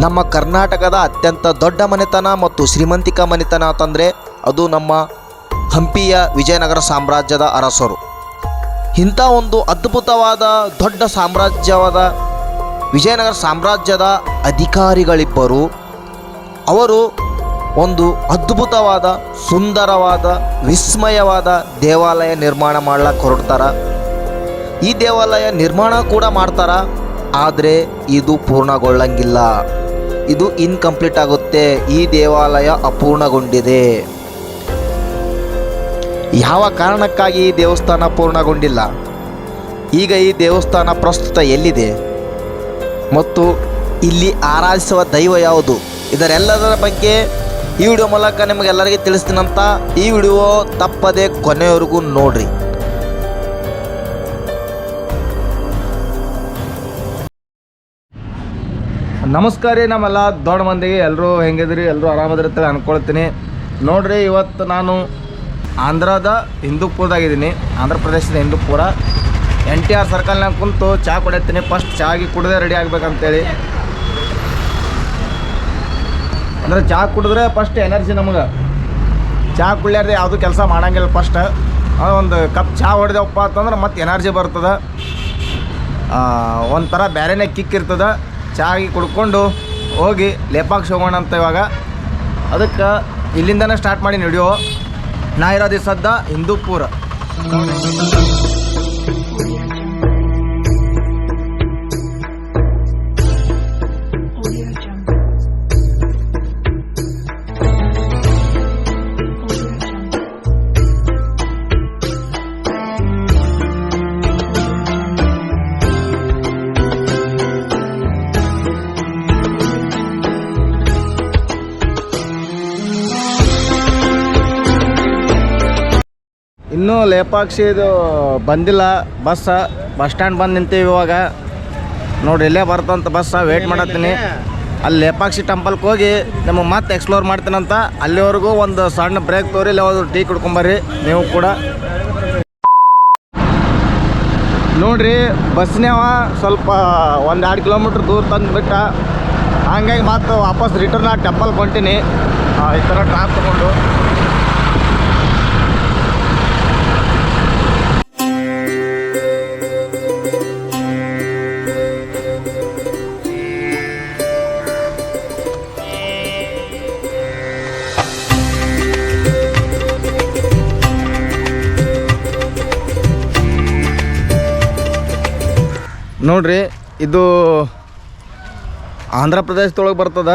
ನಮ್ಮ ಕರ್ನಾಟಕದ ಅತ್ಯಂತ ದೊಡ್ಡ ಮನೆತನ ಮತ್ತು ಶ್ರೀಮಂತಿಕ ಮನೆತನ ಅಂತಂದರೆ ಅದು ನಮ್ಮ ಹಂಪಿಯ ವಿಜಯನಗರ ಸಾಮ್ರಾಜ್ಯದ ಅರಸರು. ಇಂಥ ಒಂದು ಅದ್ಭುತವಾದ ದೊಡ್ಡ ಸಾಮ್ರಾಜ್ಯವಾದ ವಿಜಯನಗರ ಸಾಮ್ರಾಜ್ಯದ ಅಧಿಕಾರಿಗಳಿಬ್ಬರು, ಅವರು ಒಂದು ಅದ್ಭುತವಾದ, ಸುಂದರವಾದ, ವಿಸ್ಮಯವಾದ ದೇವಾಲಯ ನಿರ್ಮಾಣ ಮಾಡ್ಲಕ್ಕೆ ಹೊರಡ್ತಾರೆ. ಈ ದೇವಾಲಯ ನಿರ್ಮಾಣ ಕೂಡ ಮಾಡ್ತಾರ, ಆದರೆ ಇದು ಪೂರ್ಣಗೊಳ್ಳಂಗಿಲ್ಲ. ಇದು ಇನ್ಕಂಪ್ಲೀಟ್ ಆಗುತ್ತೆ. ಈ ದೇವಾಲಯ ಅಪೂರ್ಣಗೊಂಡಿದೆ. ಯಾವ ಕಾರಣಕ್ಕಾಗಿ ಈ ದೇವಸ್ಥಾನ ಪೂರ್ಣಗೊಂಡಿಲ್ಲ ಈಗ ಈ ದೇವಸ್ಥಾನ ಪ್ರಸ್ತುತ ಎಲ್ಲಿದೆ? ಮತ್ತು ಇಲ್ಲಿ ಆರಾಧಿಸುವ ದೈವ ಯಾವುದು? ಇದರೆಲ್ಲದರ ಬಗ್ಗೆ ಈ ವಿಡಿಯೋ ಮೂಲಕ ನಿಮಗೆಲ್ಲರಿಗೆ ತಿಳಿಸ್ತೀನಂತ ಈ ವಿಡಿಯೋ ತಪ್ಪದೆ ಕೊನೆಯವರೆಗೂ ನೋಡ್ರಿ. ನಮಸ್ಕಾರ ರೀ ನಮ್ಮೆಲ್ಲ ದೊಡ್ಡ ಮಂದಿಗೆ. ಎಲ್ಲರೂ ಹೆಂಗಿದ್ರಿ? ಎಲ್ಲರೂ ಆರಾಮದಿರ್ತಾರೆ ಅಂದ್ಕೊಳ್ತೀನಿ ನೋಡ್ರಿ, ಇವತ್ತು ನಾನು ಆಂಧ್ರದ ಹಿಂದೂಪುರದಾಗಿದ್ದೀನಿ. ಆಂಧ್ರ ಪ್ರದೇಶದ ಹಿಂದೂಪುರ. ಎನ್ ಟಿ ಆರ್ ಸರ್ಕಲ್ನಾಗ ಕುಂತು ಚಹಾ ಕುಡಿಯತ್ತೀನಿ. ಫಸ್ಟ್ ಚಾಗಿ ಕುಡಿದ್ರೆ ರೆಡಿ ಆಗ್ಬೇಕಂತೇಳಿ. ಅಂದರೆ ಚಹಾ ಕುಡಿದ್ರೆ ಫಸ್ಟ್ ಎನರ್ಜಿ ನಮಗೆ. ಚಹಾ ಕುಡಿಯಾರ್ದೆ ಯಾವುದು ಕೆಲಸ ಮಾಡಂಗಿಲ್ಲ ಫಸ್ಟ್. ಒಂದು ಕಪ್ ಚಹಾ ಹೊಡೆದೇವಪ್ಪ ಅಂತಂದ್ರೆ ಮತ್ತೆ ಎನರ್ಜಿ ಬರ್ತದೆ. ಒಂಥರ ಬೇರೆನೇ ಕಿಕ್ ಇರ್ತದೆ. ಚಾಗಿ ಕುಡ್ಕೊಂಡು ಹೋಗಿ ಲೇಪಾಕ್ಸ್ ಹೋಗೋಣ ಅಂತ ಇವಾಗ. ಅದಕ್ಕೆ ಇಲ್ಲಿಂದನೇ ಸ್ಟಾರ್ಟ್ ಮಾಡಿ ನಡೆಯೋ. ನಾ ಸದ್ದ ಹಿಂದೂಪುರ. ಇನ್ನೂ ಲೇಪಾಕ್ಷಿ ಇದು ಬಂದಿಲ್ಲ, ಬಸ್ ಬಸ್ ಸ್ಟ್ಯಾಂಡ್ ಬಂದು ನಿಂತೀವಿ ಇವಾಗ. ನೋಡ್ರಿ, ಇಲ್ಲೇ ಬರ್ತಂತ ಬಸ್ ವೇಟ್ ಮಾಡತ್ತೀನಿ. ಅಲ್ಲಿ ಲೇಪಾಕ್ಷಿ ಟೆಂಪಲ್ಗೆ ಹೋಗಿ ನಿಮಗೆ ಮತ್ತೆ ಎಕ್ಸ್ಪ್ಲೋರ್ ಮಾಡ್ತೀನಂತ, ಅಲ್ಲಿವರೆಗೂ ಒಂದು ಸಣ್ಣ ಬ್ರೇಕ್ ತೋರಿ, ಇಲ್ಲಿ ಒಂದು ಟೀ ಕುಡ್ಕೊಂಬರ್ರಿ, ನೀವು ಕೂಡ. ನೋಡ್ರಿ ಬಸ್ನೇವ ಸ್ವಲ್ಪ ಒಂದು ಎರಡು ಕಿಲೋಮೀಟ್ರ್ ದೂರ ತಂದುಬಿಟ್ಟ. ಹಂಗಾಗಿ ಮತ್ತೆ ವಾಪಸ್ ರಿಟರ್ನ್ ಆ ಟೆಂಪಲ್ಗೆ ಹೊಂಟೀನಿ. ಈ ಥರ ಟ್ರಾಪ್ ತೊಗೊಂಡು. ನೋಡ್ರಿ, ಇದು ಆಂಧ್ರ ಪ್ರದೇಶದೊಳಗೆ ಬರ್ತದ,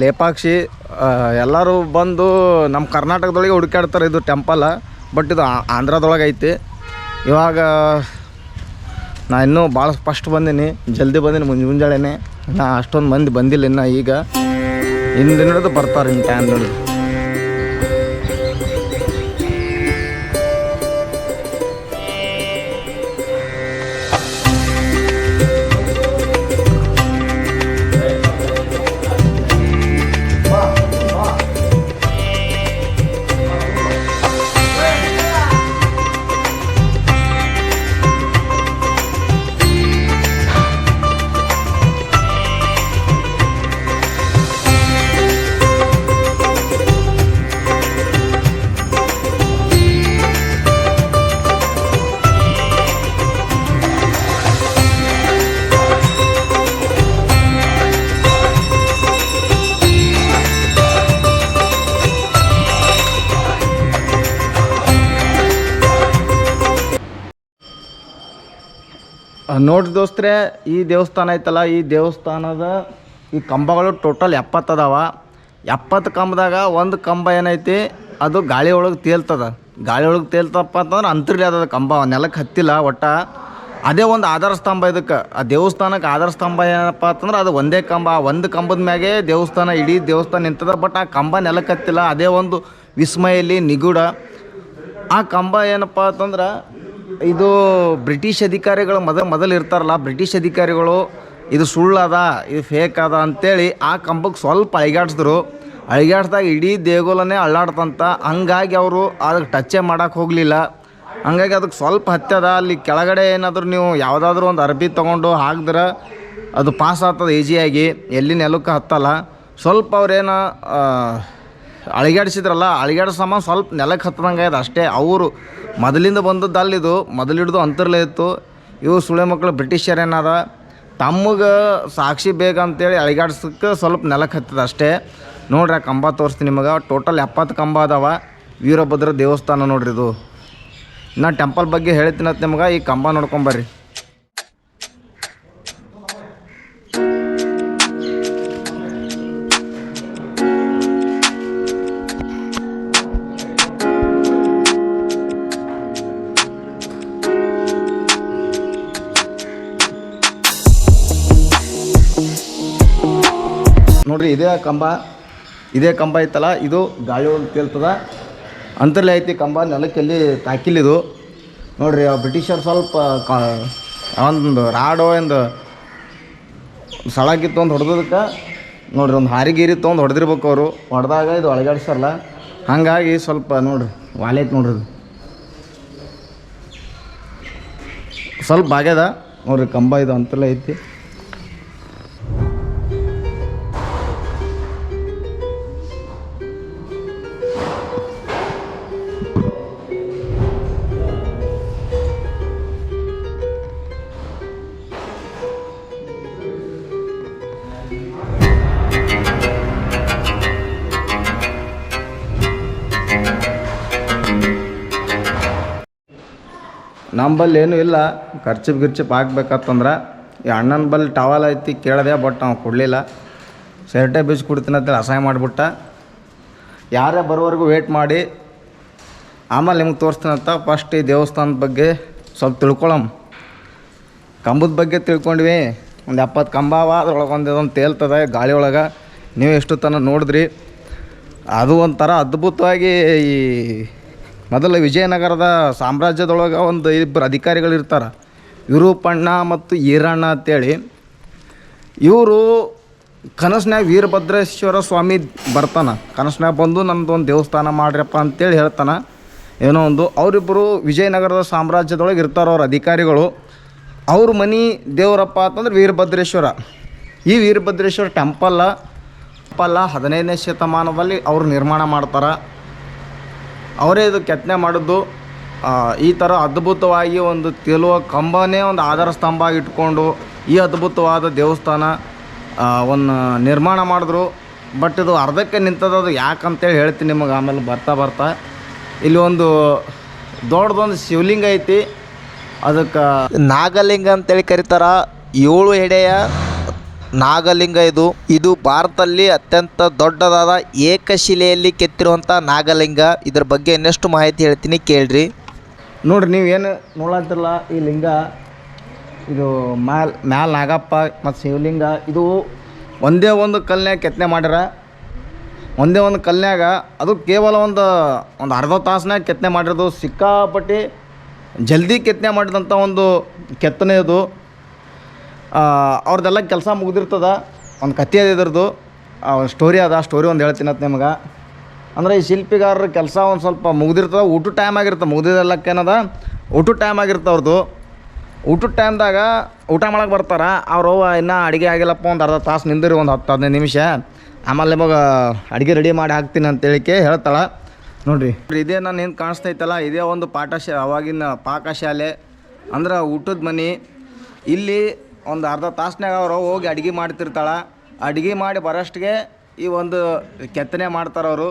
ಲೇಪಾಕ್ಷಿ ಎಲ್ಲರೂ ಬಂದು ನಮ್ಮ ಕರ್ನಾಟಕದೊಳಗೆ ಹುಡುಕಾಡ್ತಾರೆ ಇದು ಟೆಂಪಲ್, ಬಟ್ ಇದು ಆಂಧ್ರದೊಳಗೆ ಐತಿ. ಇವಾಗ ನಾ ಇನ್ನೂ ಭಾಳ ಫಸ್ಟ್ ಬಂದೀನಿ, ಜಲ್ದಿ ಬಂದೀನಿ, ಮುಂಜೆ ಮುಂಜಾಳೆನೆ. ನಾ ಅಷ್ಟೊಂದು ಮಂದಿ ಬಂದಿಲ್ಲ ಇನ್ನು ಈಗ. ಹಿಂದಿನ ಹಿಡಿದು ಬರ್ತಾರೆ ಇನ್ನು ಟೈಮ್ ನೋಡಿ ನೋಡಿ ದೋಸ್ತ್ರೆ, ಈ ದೇವಸ್ಥಾನ ಐತಲ್ಲ, ಈ ದೇವಸ್ಥಾನದ ಈ ಕಂಬಗಳು ಟೋಟಲ್ ಎಪ್ಪತ್ತು ಅದಾವ. ಎಪ್ಪತ್ತು ಕಂಬದಾಗ ಒಂದು ಕಂಬ ಏನೈತಿ, ಅದು ಗಾಳಿ ಒಳಗೆ ತೇಲ್ತದ. ಗಾಳಿ ಒಳಗೆ ತೇಲ್ತಪ್ಪ ಅಂತಂದ್ರೆ ಅಂತರ್ಲಿ ಅದ ಕಂಬ ನೆಲಕ್ಕೆ ಹತ್ತಿಲ್ಲ ಒಟ್ಟ. ಅದೇ ಒಂದು ಆಧಾರ ಸ್ತಂಭ ಇದಕ್ಕೆ. ಆ ದೇವಸ್ಥಾನಕ್ಕೆ ಆಧಾರ ಸ್ತಂಭ ಏನಪ್ಪ ಅಂತಂದ್ರೆ ಅದು ಒಂದೇ ಕಂಬ. ಒಂದು ಕಂಬದ ಮ್ಯಾಗೆ ದೇವಸ್ಥಾನ, ಇಡೀ ದೇವಸ್ಥಾನ ನಿಂತದ, ಬಟ್ ಆ ಕಂಬ ನೆಲಕ್ಕೆ ಹತ್ತಿಲ್ಲ. ಅದೇ ಒಂದು ವಿಸ್ಮಯಲ್ಲಿ ನಿಗೂಢ. ಆ ಕಂಬ ಏನಪ್ಪ ಅಂತಂದ್ರೆ ಇದು ಬ್ರಿಟಿಷ್ ಅಧಿಕಾರಿಗಳು ಮೊದಲು ಮೊದಲು ಇರ್ತಾರಲ್ಲ, ಬ್ರಿಟಿಷ್ ಅಧಿಕಾರಿಗಳು ಇದು ಸುಳ್ಳದ, ಇದು ಫೇಕ್ ಅದ ಅಂತೇಳಿ ಆ ಕಂಬಕ್ಕೆ ಸ್ವಲ್ಪ ಅಳಿಗಾಡ್ಸಿದ್ರು. ಅಳಿಗಾಡ್ಸ್ದಾಗ ಇಡೀ ದೇಗುಲನೇ ಅಳ್ಳಾಡ್ತಂತ. ಹಂಗಾಗಿ ಅವರು ಅದಕ್ಕೆ ಟಚ್ಚೇ ಮಾಡೋಕೆ ಹೋಗಲಿಲ್ಲ. ಹಂಗಾಗಿ ಅದಕ್ಕೆ ಸ್ವಲ್ಪ ಹತ್ಯದ ಅಲ್ಲಿ ಕೆಳಗಡೆ ಏನಾದರೂ ನೀವು ಯಾವುದಾದ್ರೂ ಒಂದು ಅರ್ಬಿ ತೊಗೊಂಡು ಹಾಕಿದ್ರೆ ಅದು ಪಾಸ್ ಆಗ್ತದೆ ಈಸಿಯಾಗಿ ಎಲ್ಲಿ ನೆಲಕ್ಕೆ ಹತ್ತಲ್ಲ. ಸ್ವಲ್ಪ ಅವ್ರೇನು ಅಳಿಗಾಡಿಸಿದ್ರಲ್ಲ, ಅಳಿಗಾಡಿಸ ಸಾಮಾನು ಸ್ವಲ್ಪ ನೆಲಕ್ಕೆ ಹತ್ತದಂಗೆ ಆಯ್ತು ಅಷ್ಟೇ. ಅವರು ಮೊದಲಿಂದ ಬಂದದ್ದು ಅಲ್ಲಿದು, ಮೊದಲಿಡ್ದು ಅಂತರ್ಲೇ ಇತ್ತು. ಇವು ಸುಳೆ ಮಕ್ಕಳು ಬ್ರಿಟಿಷರ್ ಏನದ ತಮ್ಮಗೆ ಸಾಕ್ಷಿ ಬೇಕಂತೇಳಿ ಅಳಿಗಾಡ್ಸಕ್ಕೆ ಸ್ವಲ್ಪ ನೆಲಕ್ಕೆ ಹತ್ತದ ಅಷ್ಟೇ. ನೋಡ್ರಿ, ಆ ಕಂಬ ತೋರಿಸ್ತೀನಿ ನಿಮಗೆ. ಟೋಟಲ್ ಎಪ್ಪತ್ತು ಕಂಬ ಅದಾವ. ವೀರಭದ್ರ ದೇವಸ್ಥಾನ ನೋಡ್ರಿ ಇದು. ನಾ ಟೆಂಪಲ್ ಬಗ್ಗೆ ಹೇಳ್ತೀನಂತ ನಿಮ್ಗೆ, ಈ ಕಂಬ ನೋಡ್ಕೊಂಬರ್ರಿ ನೋಡ್ರಿ, ಇದೇ ಕಂಬ ಇದೇ ಕಂಬ ಐತಲ್ಲ, ಇದು ಗಾಳಿ ಒಳಗೆ ತೇಲ್ತದ. ಅಂತರ್ಲೆ ಐತಿ ಕಂಬ, ನೆಲಕ್ಕೆಲ್ಲಿ ತಾಕಿಲಿದು ನೋಡ್ರಿ ಬ್ರಿಟಿಷರು ಸ್ವಲ್ಪ ಒಂದು ರಾಡೋ ಒಂದು ಸಳಕಿತ್ತು ಒಂದು ಹೊಡೆದಕ್ಕೆ ನೋಡ್ರಿ, ಒಂದು ಹಾರಿಗೀರಿ ತೊಗೊಂಡು ಹೊಡೆದಿರ್ಬೇಕು ಅವರು. ಹೊಡೆದಾಗ ಇದು ಅಳಗಾಡ್ಸಲ್ಲ ಹಾಗಾಗಿ ಸ್ವಲ್ಪ ನೋಡ್ರಿ ವಾಲೆಟ್ ನೋಡ್ರಿ ಇದು. ಸ್ವಲ್ಪ ಆಗ್ಯದ. ನೋಡ್ರಿ, ಕಂಬ ಇದು ಅಂತಲೇ ಐತಿ ನಂಬಲ್ಲಿ ಏನೂ ಇಲ್ಲ. ಖರ್ಚಿಪ್ ಗಿರ್ಚಿಪ್ ಹಾಕ್ಬೇಕಂತಂದ್ರೆ ಈ ಅಣ್ಣನ ಬಲ್ಲಿ ಟವಲ್ ಐತಿ ಕೇಳಿದೆ ಬಟ್ ಅವ್ನು ಕೊಡಲಿಲ್ಲ. ಶರ್ಟೇ ಬೀಸಿ ಕೊಡ್ತೀನಿ ಅಂತೇಳಿ ಅಸಹ್ಯ ಮಾಡಿಬಿಟ್ಟ. ಯಾರೇ ಬರೋವರೆಗೂ ವೇಟ್ ಮಾಡಿ. ಆಮೇಲೆ ನಿಮ್ಗೆ ತೋರಿಸ್ತೀನಂತ ಫಸ್ಟ್ ಈ ದೇವಸ್ಥಾನದ ಬಗ್ಗೆ ಸ್ವಲ್ಪ ತಿಳ್ಕೊಳಮ್ ಕಂಬದ ಬಗ್ಗೆ ತಿಳ್ಕೊಂಡ್ವಿ. ಒಂದು ಎಪ್ಪತ್ತು ಕಂಬ ಅವ, ಅದ್ರೊಳಗೆ ಒಂದು ಇದೊಂದು ತೇಲ್ತದೆ ಗಾಳಿ ಒಳಗೆ. ನೀವು ಎಷ್ಟು ತನಕ ನೋಡಿದ್ರಿ. ಅದು ಒಂಥರ ಅದ್ಭುತವಾಗಿ ಈ ಮೊದಲು ವಿಜಯನಗರದ ಸಾಮ್ರಾಜ್ಯದೊಳಗೆ ಒಂದು ಇಬ್ಬರು ಅಧಿಕಾರಿಗಳು ಇರ್ತಾರೆ. ವಿರೂಪಣ್ಣ ಮತ್ತು ಈರಣ್ಣ ಅಂತೇಳಿ. ಇವರು ಕನಸಿನಾಗ ವೀರಭದ್ರೇಶ್ವರ ಸ್ವಾಮಿ ಬರ್ತಾನ. ಕನಸಿನಾಗ ಬಂದು ನಮ್ಮದು ಒಂದು ದೇವಸ್ಥಾನ ಮಾಡ್ರಪ್ಪ ಅಂತೇಳಿ ಹೇಳ್ತಾನೆ. ಏನೋ ಒಂದು ಅವರಿಬ್ಬರು ವಿಜಯನಗರದ ಸಾಮ್ರಾಜ್ಯದೊಳಗೆ ಇರ್ತಾರೆ ಅವ್ರ ಅಧಿಕಾರಿಗಳು. ಅವ್ರ ಮನೆ ದೇವರಪ್ಪ ಅಂತಂದ್ರೆ ವೀರಭದ್ರೇಶ್ವರ. ಈ ವೀರಭದ್ರೇಶ್ವರ ಟೆಂಪಲ್ಲ ಟೆಂಪಲ್ಲ ಹದಿನೈದನೇ ಶತಮಾನದಲ್ಲಿ ಅವರು ನಿರ್ಮಾಣ ಮಾಡ್ತಾರೆ. ಅವರೇ ಇದು ಕೆತ್ತನೆ ಮಾಡಿದ್ದು. ಈ ಥರ ಅದ್ಭುತವಾಗಿ ಒಂದು ತೇಲುವ ಕಂಬನೇ ಒಂದು ಆಧಾರ ಸ್ತಂಭ ಇಟ್ಕೊಂಡು ಈ ಅದ್ಭುತವಾದ ದೇವಸ್ಥಾನ ಒಂದು ನಿರ್ಮಾಣ ಮಾಡಿದ್ರು. ಬಟ್ ಇದು ಅರ್ಧಕ್ಕೆ ನಿಂತದ ಅದು ಯಾಕಂತೇಳಿ ಹೇಳ್ತೀನಿ ನಿಮಗೆ, ಆಮೇಲೆ ಬರ್ತಾ ಬರ್ತಾ. ಇಲ್ಲಿ ಒಂದು ದೊಡ್ಡದೊಂದು ಶಿವಲಿಂಗ ಐತಿ. ಅದಕ್ಕೆ ನಾಗಲಿಂಗ ಅಂತೇಳಿ ಕರೀತಾರ. ಏಳು ಎಡೆಯ ನಾಗಲಿಂಗ ಇದು. ಇದು ಭಾರತದಲ್ಲಿ ಅತ್ಯಂತ ದೊಡ್ಡದಾದ ಏಕಶಿಲೆಯಲ್ಲಿ ಕೆತ್ತಿರುವಂಥ ನಾಗಲಿಂಗ. ಇದ್ರ ಬಗ್ಗೆ ಇನ್ನಷ್ಟು ಮಾಹಿತಿ ಹೇಳ್ತೀನಿ, ಕೇಳ್ರಿ. ನೋಡ್ರಿ ಏನು ನೋಡತ್ತಿರಲ್ಲ ಈ ಲಿಂಗ, ಇದು ಮ್ಯಾಲ್ ಮ್ಯಾಲ್ ನಾಗಪ್ಪ ಮತ್ತು ಶಿವಲಿಂಗ, ಇದು ಒಂದೇ ಒಂದು ಕಲ್ನ್ಯಾಗ ಕೆತ್ತನೆ ಮಾಡ್ಯಾರ. ಒಂದೇ ಒಂದು ಕಲ್ನ್ಯಾಗ, ಅದು ಕೇವಲ ಒಂದು ಒಂದು ಅರ್ಧ ತಾಸಿನಾಗ ಕೆತ್ತನೆ ಮಾಡಿರೋದು ಸಿಕ್ಕಾಪಟ್ಟಿ ಜಲ್ದಿ ಕೆತ್ತನೆ ಮಾಡಿದಂಥ ಒಂದು ಕೆತ್ತನೆ ಇದು. ಅವ್ರದ್ದೆಲ್ಲ ಕೆಲಸ ಮುಗಿದಿರ್ತದ, ಒಂದು ಕತೆ ಅದ ಇದ್ರದ್ದು. ಸ್ಟೋರಿ ಅದ ಸ್ಟೋರಿ ಒಂದು ಹೇಳ್ತೀನತ್ ನಿಮ್ಗೆ. ಅಂದರೆ ಈ ಶಿಲ್ಪಿಗಾರರ ಕೆಲಸ ಒಂದು ಸ್ವಲ್ಪ ಮುಗಿದಿರ್ತದೆ, ಊಟದ ಟೈಮ್ ಆಗಿರ್ತದೆ ಮುಗ್ದಿದ್ದೆಲ್ಲಕ್ಕೇನದ ಊಟದ ಟೈಮ್ ಆಗಿರ್ತದೆ ಅವ್ರದ್ದು ಊಟದ ಟೈಮ್ದಾಗ ಊಟ ಮಾಡಕ್ಕೆ ಬರ್ತಾರೆ, ಅವರು ಇನ್ನೂ ಅಡುಗೆ ಆಗಿಲ್ಲಪ್ಪ, ಒಂದು ಅರ್ಧ ತಾಸು ನಿಂದಿರಿ, ಒಂದು ಹತ್ತು ಹದಿನೈದು ನಿಮಿಷ. ಆಮೇಲೆ ನಿಮಗೆ ಅಡುಗೆ ರೆಡಿ ಮಾಡಿ ಹಾಕ್ತೀನಿ ಅಂತೇಳಿಕೆ ಹೇಳ್ತಾಳೆ. ನೋಡಿರಿ. ಇದೇ ನಾನು ಏನು ಕಾಣಿಸ್ತೈತಲ್ಲ, ಇದೇ ಒಂದು ಪಾಠಶಾ ಅವಾಗಿನ ಪಾಕಶಾಲೆ. ಅಂದ್ರೆ ಊಟದ ಮನೆ. ಇಲ್ಲಿ ಒಂದು ಅರ್ಧ ತಾಸ್ನಾಗ ಅವರು ಹೋಗಿ ಅಡುಗೆ ಮಾಡ್ತಿರ್ತಾಳೆ. ಅಡುಗೆ ಮಾಡಿ ಬರೋಷ್ಟಿಗೆ ಈ ಒಂದು ಕೆತ್ತನೆ ಮಾಡ್ತಾರೆ ಅವರು.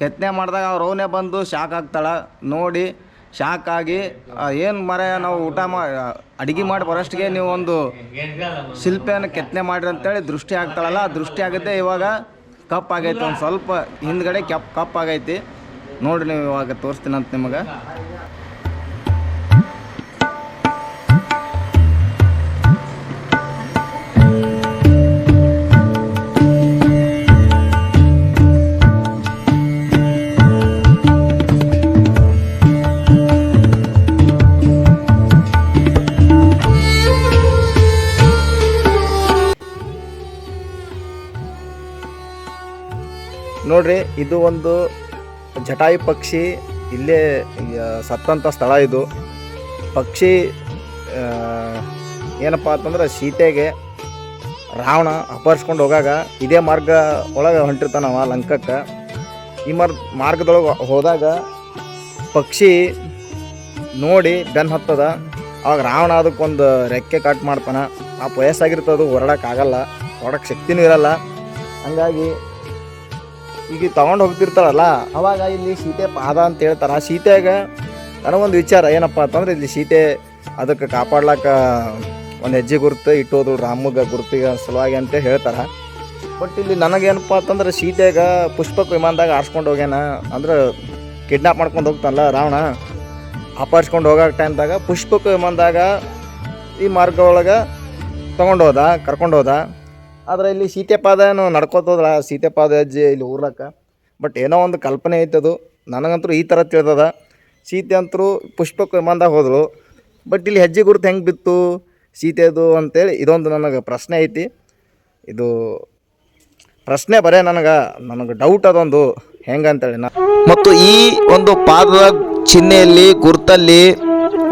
ಕೆತ್ತನೆ ಮಾಡಿದಾಗ ಅವ್ರು ಅವನೇ ಬಂದು ಶಾಕ್ ಆಗ್ತಾಳೆ ನೋಡಿ ಶಾಕ್ ಆಗಿ ಏನು ಮರ ನಾವು ಊಟ ಮಾ, ಅಡುಗೆ ಮಾಡಿ ಬರೋಷ್ಟಿಗೆ ನೀವು ಒಂದು ಶಿಲ್ಪಿಯನ್ನು ಕೆತ್ತನೆ ಮಾಡಿರಿ ಅಂತೇಳಿ ದೃಷ್ಟಿ ಆಗ್ತಾಳಲ್ಲ ದೃಷ್ಟಿ ಆಗುತ್ತೆ ಇವಾಗ ಕಪ್ ಆಗೈತೆ, ಒಂದು ಸ್ವಲ್ಪ ಹಿಂದ್ಗಡೆ ಕೆಪ್, ಕಪ್ ಆಗೈತಿ. ನೋಡಿರಿ ನೀವು ಇವಾಗ ತೋರಿಸ್ತೀನಂತ ನಿಮಗೆ. ನೋಡ್ರಿ, ಇದು ಒಂದು ಜಟಾಯು ಪಕ್ಷಿ, ಇಲ್ಲೇ ಸತ್ತಂಥ ಸ್ಥಳ ಇದು. ಪಕ್ಷಿ ಏನಪ್ಪ ಅಂತಂದ್ರೆ ಸೀತೆಗೆ ರಾವಣ ಅಪಹರಿಸ್ಕೊಂಡು ಹೋಗಾಗ ಇದೇ ಮಾರ್ಗ ಒಳಗೆ ಹೊಂಟಿರ್ತಾನವ ಲಂಕಕ್ಕೆ. ಈ ಮರ್, ಮಾರ್ಗದೊಳಗೆ ಹೋದಾಗ ಪಕ್ಷಿ ನೋಡಿ ಬೆನ್ ಹತ್ತದ. ಅವಾಗ ರಾವಣ ಅದಕ್ಕೊಂದು ರೆಕ್ಕೆ ಕಟ್ ಮಾಡ್ತಾನೆ. ಆ ವಯಸ್ಸಾಗಿರ್ತದೆ ಹೊರಡೋಕ್ಕಾಗಲ್ಲ ಹೊರಡಕ್ಕೆ ಶಕ್ತಿನೂ ಇರಲ್ಲ. ಹಂಗಾಗಿ ಈಗ ತಗೊಂಡು ಹೋಗ್ತಿರ್ತಾರಲ್ಲ, ಅವಾಗ ಇಲ್ಲಿ ಸೀತೆ ಪಾದ ಅಂತ ಹೇಳ್ತಾರೆ. ಆ ಸೀತೆಗ ನನಗೊಂದು ವಿಚಾರ ಏನಪ್ಪ ಅಂತಂದ್ರೆ, ಇಲ್ಲಿ ಸೀತೆ ಅದಕ್ಕೆ ಕಾಪಾಡ್ಲಾಕ ಒಂದು ಹೆಜ್ಜೆ ಗುರುತು ಇಟ್ಟೋದು ರಾಮಗ ಗುರುತಿಗೆ ಸಲುವಾಗಿ ಅಂತ ಹೇಳ್ತಾರೆ. ಬಟ್ ಇಲ್ಲಿ ನನಗೇನಪ್ಪ ಅಂತಂದ್ರೆ, ಸೀತೆಗ ಪುಷ್ಪಕ ವಿಮಾನದಾಗ ಆರಿಸ್ಕೊಂಡು ಹೋಗ್ಯಾನ. ಅಂದ್ರೆ ಕಿಡ್ನಾಪ್ ಮಾಡ್ಕೊಂಡು ಹೋಗ್ತಾನಲ್ಲ ರಾವಣ ಅಪಹರಿಸ್ಕೊಂಡು ಹೋಗೋ ಟೈಮ್ದಾಗ ಪುಷ್ಪಕ ವಿಮಾನದಾಗ ಈ ಮಾರ್ಗ ಒಳಗೆ ತೊಗೊಂಡು ಹೋದ, ಕರ್ಕೊಂಡು ಹೋದ. ಆದ್ರೆ ಇಲ್ಲಿ ಸೀತೆ ಪಾದ ಏನು ನಡ್ಕೋತದ್ರ ಸೀತೆಪಾದ ಅಜ್ಜಿ ಇಲ್ಲಿ ಊರ್ಲಕ್ಕ. ಬಟ್ ಏನೋ ಒಂದು ಕಲ್ಪನೆ ಐತೆ ಅದು. ನನಗಂತೂ ಈ ಥರ ತಿಳಿದದ. ಸೀತೆ ಅಂತರೂ ಪುಷ್ಪಕ್ಕೆ ವಿಮಾನದಾಗ ಹೋದರು. ಬಟ್ ಇಲ್ಲಿ ಹೆಜ್ಜೆ ಗುರುತು ಹೆಂಗೆ ಬಿತ್ತು? ಸೀತೆದು ಅಂತೇಳಿ ಇದೊಂದು ನನಗೆ ಪ್ರಶ್ನೆ ಐತಿ. ಇದು ಪ್ರಶ್ನೆ ಬರೇ ನನಗೆ. ನನಗೆ ಡೌಟ್ ಅದೊಂದು. ಹೆಂಗಂತೇಳಿ ನಾ ಮತ್ತು ಈ ಒಂದು ಪಾದದ ಚಿಹ್ನೆಯಲ್ಲಿ, ಗುರುತಲ್ಲಿ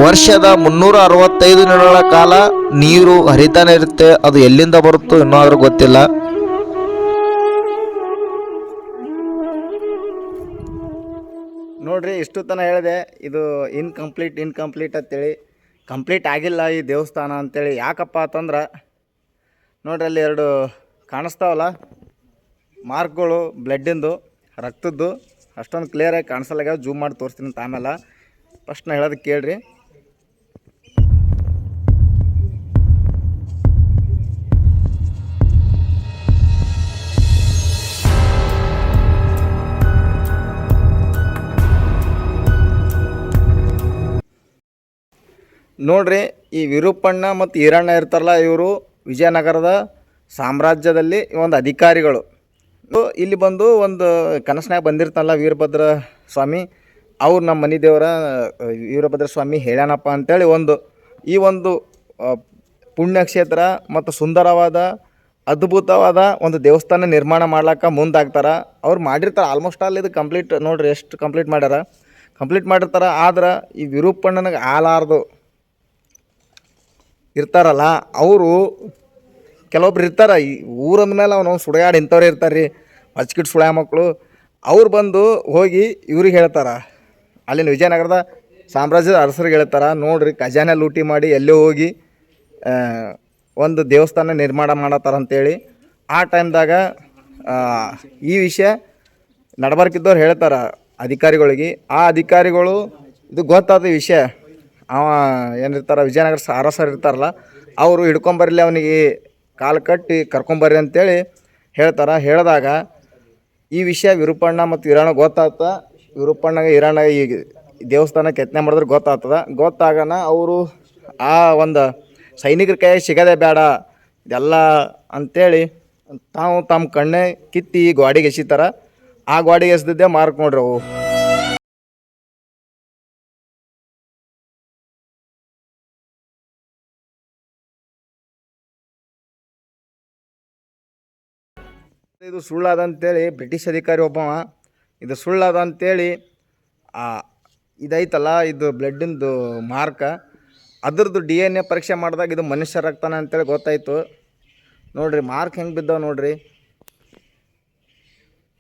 ವರ್ಷದ ಮುನ್ನೂರ ಅರವತ್ತೈದು ದಿನಗಳ ಕಾಲ ನೀರು ಹರಿತಾನೆ ಇರುತ್ತೆ. ಅದು ಎಲ್ಲಿಂದ ಬರುತ್ತೋ ಇನ್ನೂ ಆದ್ರೂ ಗೊತ್ತಿಲ್ಲ. ನೋಡ್ರಿ, ಇಷ್ಟು ತನ ಹೇಳಿದೆ. ಇದು ಇನ್ಕಂಪ್ಲೀಟ್ ಇನ್ಕಂಪ್ಲೀಟ್ ಅಂತೇಳಿ. ಕಂಪ್ಲೀಟ್ ಆಗಿಲ್ಲ ಈ ದೇವಸ್ಥಾನ ಅಂತೇಳಿ. ಯಾಕಪ್ಪ ಅಂತಂದ್ರೆ, ನೋಡ್ರಿ, ಅಲ್ಲಿ ಎರಡು ಕಾಣಿಸ್ತಾವಲ್ಲ? ಮಾರ್ಕ್ಗಳು ಬ್ಲಡ್ಡಿಂದು, ರಕ್ತದ್ದು. ಅಷ್ಟೊಂದು ಕ್ಲಿಯರಾಗಿ ಕಾಣಿಸಲ್ಲಾಗ್ಯಾವ. ಜೂಮ್ ಮಾಡಿ ತೋರಿಸ್ತೀನಿ ಅಂತ ಆಮೇಲೆ. ಫಸ್ಟ್ ನಾ ಹೇಳೋದು ಕೇಳ್ರಿ. ನೋಡ್ರಿ, ಈ ವಿರೂಪಣ್ಣ ಮತ್ತು ಈರಣ್ಣ ಇರ್ತಾರಲ್ಲ, ಇವರು ವಿಜಯನಗರದ ಸಾಮ್ರಾಜ್ಯದಲ್ಲಿ ಒಂದು ಅಧಿಕಾರಿಗಳು. ಇಲ್ಲಿ ಬಂದು ಒಂದು ಕನಸಿನಾಗ ಬಂದಿರ್ತಾನಲ್ಲ ವೀರಭದ್ರ ಸ್ವಾಮಿ. ಅವ್ರು ನಮ್ಮ ಮನೆ ದೇವರ, ವೀರಭದ್ರ ಸ್ವಾಮಿ ಹೇಳ್ಯಾನಪ್ಪ ಅಂತೇಳಿ ಒಂದು, ಈ ಒಂದು ಪುಣ್ಯಕ್ಷೇತ್ರ ಮತ್ತು ಸುಂದರವಾದ, ಅದ್ಭುತವಾದ ಒಂದು ದೇವಸ್ಥಾನ ನಿರ್ಮಾಣ ಮಾಡ್ಲಿಕ್ಕೆ ಮುಂದಾಗ್ತಾರೆ. ಅವ್ರು ಮಾಡಿರ್ತಾರೆ ಆಲ್ಮೋಸ್ಟ್ ಆಲ್ ಇದು ಕಂಪ್ಲೀಟ್ ನೋಡ್ರಿ, ಎಷ್ಟು ಕಂಪ್ಲೀಟ್ ಮಾಡ್ಯಾರ. ಕಂಪ್ಲೀಟ್ ಮಾಡಿರ್ತಾರೆ, ಆದ್ರೆ ಈ ವಿರೂಪಣ್ಣನಿಗೆ ಆಲಾರ್ದು ಇರ್ತಾರಲ್ಲ, ಅವರು ಕೆಲವೊಬ್ರು ಇರ್ತಾರೆ, ಈ ಊರಂದ ಮೇಲೆ ಅವನು ಸುಡಗಾಡು ಇಂಥವ್ರು ಇರ್ತಾರೆ ರೀ ಅಚ್ಕಿಟ್ಟು ಸುಳ್ಯ ಮಕ್ಕಳು ಅವ್ರು ಬಂದು ಹೋಗಿ ಇವ್ರಿಗೆ ಹೇಳ್ತಾರೆ, ಅಲ್ಲಿನ ವಿಜಯನಗರದ ಸಾಮ್ರಾಜ್ಯದ ಅರಸರಿಗೆ ಹೇಳ್ತಾರೆ, ನೋಡ್ರಿ ಖಜಾನೆ ಲೂಟಿ ಮಾಡಿ ಎಲ್ಲೇ ಹೋಗಿ ಒಂದು ದೇವಸ್ಥಾನ ನಿರ್ಮಾಣ ಮಾಡತ್ತಾರ ಅಂತೇಳಿ. ಆ ಟೈಮ್ದಾಗ ಈ ವಿಷಯ ನಡಬರ್ಕಿದ್ದವ್ರು ಹೇಳ್ತಾರೆ ಅಧಿಕಾರಿಗಳಿಗೆ. ಆ ಅಧಿಕಾರಿಗಳು, ಇದು ಗೊತ್ತಾದ ವಿಷಯ ಅವ ಏನಿರ್ತಾರೆ, ವಿಜಯನಗರ ಸ- ಅರಸರು ಇರ್ತಾರಲ್ಲ, ಅವರು ಹಿಡ್ಕೊಂಬರ್ಲಿ ಅವನಿಗೆ ಕಾಲು ಕಟ್ಟಿ ಕರ್ಕೊಂಬರ್ರಿ ಅಂತೇಳಿ ಹೇಳ್ತಾರೆ. ಹೇಳಿದಾಗ ಈ ವಿಷಯ ವಿರೂಪಣ್ಣ ಮತ್ತು ಇರಾಣ ಗೊತ್ತಾಗ್ತ. ವಿರೂಪಣ್ಣಗೆ ಇರಾಣ ಈ ದೇವಸ್ಥಾನ ಕೆತ್ತನೆ ಮಾಡಿದ್ರೆ ಗೊತ್ತಾಗ್ತದ. ಗೊತ್ತಾಗನ ಅವರು ಆ ಒಂದು ಸೈನಿಕರ ಕೈಯಾಗ ಸಿಗದೆ ಬೇಡ, ಇದೆಲ್ಲ ಅಂತೇಳಿ ತಾವು ತಮ್ಮ ಕಣ್ಣೆ ಕಿತ್ತಿ ಈ ಗೋಡೆಗೆ ಎಸಿತಾರ. ಆ ಗೋಡೆಗೆ ಎಸ್ದಿದ್ದೆ ಮಾರ್ಕ್ ನೋಡ್ರಿ ಅವು. ಇದು ಸುಳ್ಳಾದ ಅಂತೇಳಿ ಬ್ರಿಟಿಷ್ ಅಧಿಕಾರಿ ಒಬ್ಬವ, ಇದು ಸುಳ್ಳಾದ ಅಂತೇಳಿ ಇದೈತಲ್ಲ, ಇದು ಬ್ಲಡ್ಡಿಂದು ಮಾರ್ಕ. ಅದ್ರದ್ದು ಡಿ ಎನ್ ಎ ಪರೀಕ್ಷೆ ಮಾಡಿದಾಗ ಇದು ಮನುಷ್ಯ ರಕ್ತನ ಅಂತೇಳಿ ಗೊತ್ತಾಯಿತು. ನೋಡ್ರಿ, ಮಾರ್ಕ್ ಹೆಂಗೆ ಬಿದ್ದಾವೆ ನೋಡ್ರಿ.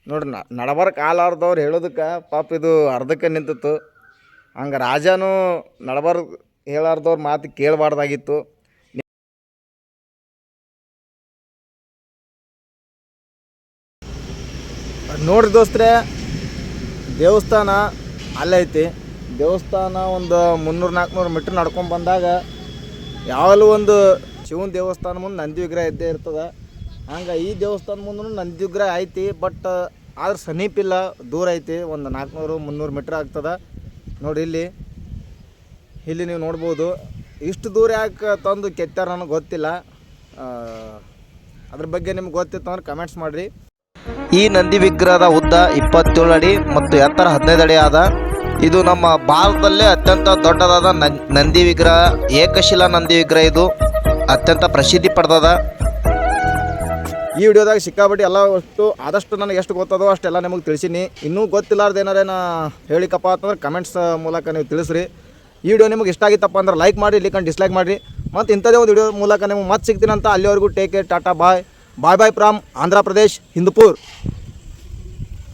ನೋಡ್ರಿ ನಡಬರ್ಕ್ ಆಲಾರ್ದವ್ರು ಹೇಳೋದಕ್ಕೆ ಪಾಪ ಇದು ಅರ್ಧಕ್ಕೆ ನಿಂತಿತ್ತು. ಹಂಗೆ ರಾಜನೂ ನಡಬರ್ ಹೇಳಾರ್ದವ್ರ ಮಾತು ಕೇಳಬಾರ್ದಾಗಿತ್ತು. ನೋಡ್ರಿ ದೋಸ್ತ್ರೆ, ದೇವಸ್ಥಾನ ಅಲ್ಲೈತಿ ದೇವಸ್ಥಾನ ಒಂದು ಮುನ್ನೂರು ನಾಲ್ಕುನೂರು ಮೀಟ್ರ್ ನಡ್ಕೊಂಡು ಬಂದಾಗ ಯಾವಾಗಲೂ ಒಂದು ಶಿವನ ದೇವಸ್ಥಾನ ಮುಂದೆ ನಂದಿ ವಿಗ್ರಹ ಇದ್ದೇ ಇರ್ತದೆ. ಹಂಗೆ ಈ ದೇವಸ್ಥಾನ ಮುಂದೂ ನಂದಿ ವಿಗ್ರಹ ಐತಿ, ಬಟ್ ಆದ್ರೆ ಸಮೀಪ ಇಲ್ಲ, ದೂರ ಐತಿ, ಒಂದು ನಾಲ್ಕುನೂರು ಮುನ್ನೂರು ಮೀಟ್ರ್ ಆಗ್ತದೆ. ನೋಡಿ ಇಲ್ಲಿ ಇಲ್ಲಿ ನೀವು ನೋಡ್ಬೋದು. ಇಷ್ಟು ದೂರ ಯಾಕೆ ತಂದು ಕೆತ್ತಾರ ನನಗೆ ಗೊತ್ತಿಲ್ಲ. ಅದ್ರ ಬಗ್ಗೆ ನಿಮ್ಗೆ ಗೊತ್ತಿತ್ತು ಅಂದ್ರೆ ಕಮೆಂಟ್ಸ್ ಮಾಡಿರಿ. ಈ ನಂದಿ ವಿಗ್ರಹದ ಉದ್ದ ಇಪ್ಪತ್ತೇಳು ಅಡಿ ಮತ್ತು ಎತ್ತರ ಹದಿನೈದು ಅಡಿ ಆದ. ಇದು ನಮ್ಮ ಭಾರತದಲ್ಲೇ ಅತ್ಯಂತ ದೊಡ್ಡದಾದ ನಂದಿ ವಿಗ್ರಹ, ಏಕಶಿಲಾ ನಂದಿ ವಿಗ್ರಹ ಇದು. ಅತ್ಯಂತ ಪ್ರಸಿದ್ಧಿ ಪಡೆದದ. ಈ ವಿಡಿಯೋದಾಗ ಸಿಕ್ಕಾಪಟ್ಟೆ ಎಲ್ಲ ಅಷ್ಟು ಆದಷ್ಟು ನನಗೆ ಎಷ್ಟು ಗೊತ್ತದೋ ಅಷ್ಟೆಲ್ಲ ನಿಮಗೆ ತಿಳಿಸೀನಿ. ಇನ್ನೂ ಗೊತ್ತಿಲ್ಲಾರ್ದು ಹೇಳಿಕಪ್ಪ ಅಂತಂದ್ರೆ ಕಮೆಂಟ್ಸ್ ಮೂಲಕ ನೀವು ತಿಳಿಸ್ರಿ. ಈ ವಿಡಿಯೋ ನಿಮಗೆ ಇಷ್ಟ ಆಗಿತ್ತಪ್ಪ ಅಂದ್ರೆ ಲೈಕ್ ಮಾಡಿ ಇಲ್ಲಿಕಂಡು ಡಿಸ್ಲೈಕ್ ಮಾಡಿರಿ. ಮತ್ತು ಇಂಥದೇ ಒಂದು ವಿಡಿಯೋ ಮೂಲಕ ನಿಮಗೆ ಮತ್ತೆ ಸಿಗ್ತೀನಂತ ಅಲ್ಲಿವರೆಗೂ take care tata bye bye bye from Andhra Pradesh Hindupur